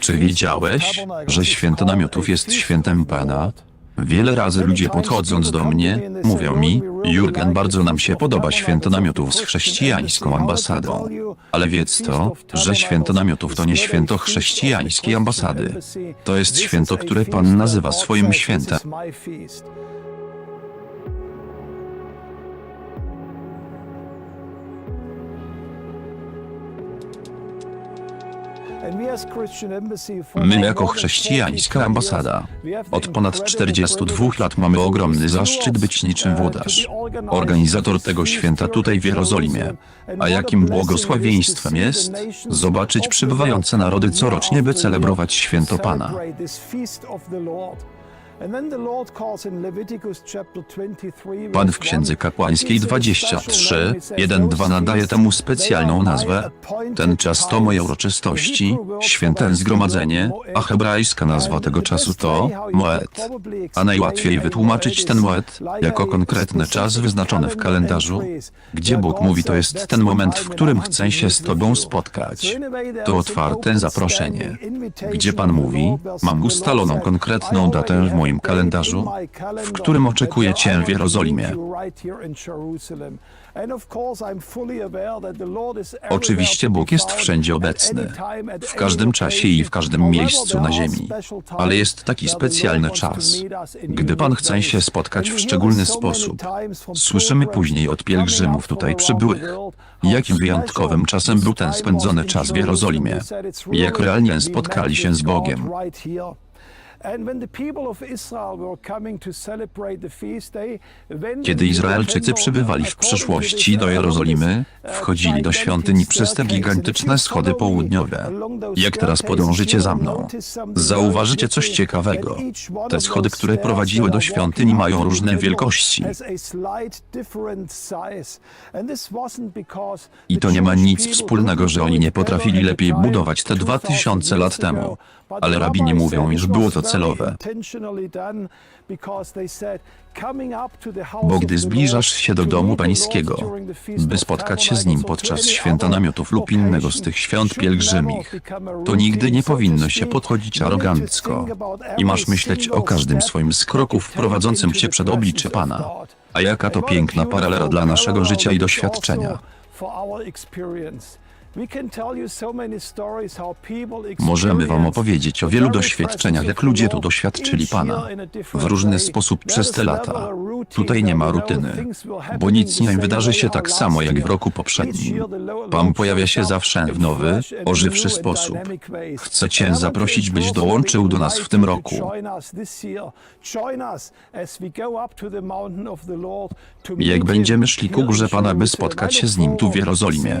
Czy wiedziałeś, że święto namiotów jest świętem Pana? Wiele razy ludzie podchodząc do mnie, mówią mi, Jurgen, bardzo nam się podoba święto namiotów z chrześcijańską ambasadą. Ale wiedz to, że święto namiotów to nie święto chrześcijańskiej ambasady. To jest święto, które Pan nazywa swoim świętem. My jako chrześcijańska ambasada od ponad 42 lat mamy ogromny zaszczyt być niczym włodarz. Organizator tego święta tutaj w Jerozolimie. A jakim błogosławieństwem jest zobaczyć przybywające narody corocznie, by celebrować święto Pana. Pan w Księdze Kapłańskiej 23, 1-2 nadaje temu specjalną nazwę. Ten czas to moje uroczystości, święte zgromadzenie, a hebrajska nazwa tego czasu to Moed. A najłatwiej wytłumaczyć ten Moed jako konkretny czas wyznaczony w kalendarzu, gdzie Bóg mówi to jest ten moment, w którym chcę się z Tobą spotkać. To otwarte zaproszenie, gdzie Pan mówi, mam ustaloną konkretną datę w moim kalendarzu, w którym oczekuję Cię w Jerozolimie. Oczywiście Bóg jest wszędzie obecny, w każdym czasie i w każdym miejscu na ziemi. Ale jest taki specjalny czas, gdy Pan chce się spotkać w szczególny sposób. Słyszymy później od pielgrzymów tutaj przybyłych, jakim wyjątkowym czasem był ten spędzony czas w Jerozolimie, jak realnie spotkali się z Bogiem. Kiedy Izraelczycy przybywali w przyszłości do Jerozolimy, wchodzili do świątyni przez te gigantyczne schody południowe. Jak teraz podążycie za mną, zauważycie coś ciekawego. Te schody, które prowadziły do świątyni, mają różne wielkości. I to nie ma nic wspólnego, że oni nie potrafili lepiej budować te dwa tysiące lat temu. Ale rabini mówią, iż było to celowe. Bo gdy zbliżasz się do domu pańskiego, by spotkać się z nim podczas święta namiotów lub innego z tych świąt pielgrzymich, to nigdy nie powinno się podchodzić arogancko i masz myśleć o każdym swoim z kroków prowadzącym cię przed oblicze Pana. A jaka to piękna paralela dla naszego życia i doświadczenia. Możemy Wam opowiedzieć o wielu doświadczeniach, jak ludzie tu doświadczyli Pana w różny sposób przez te lata. Tutaj nie ma rutyny, bo nic nie wydarzy się tak samo jak w roku poprzednim. Pan pojawia się zawsze w nowy, ożywszy sposób. Chcę Cię zaprosić, byś dołączył do nas w tym roku. Jak będziemy szli ku górze Pana, by spotkać się z Nim tu w Jerozolimie.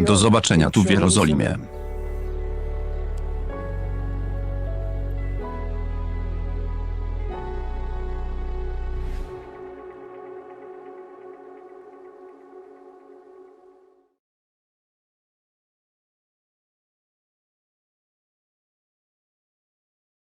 Do zobaczenia tu w Jerozolimie.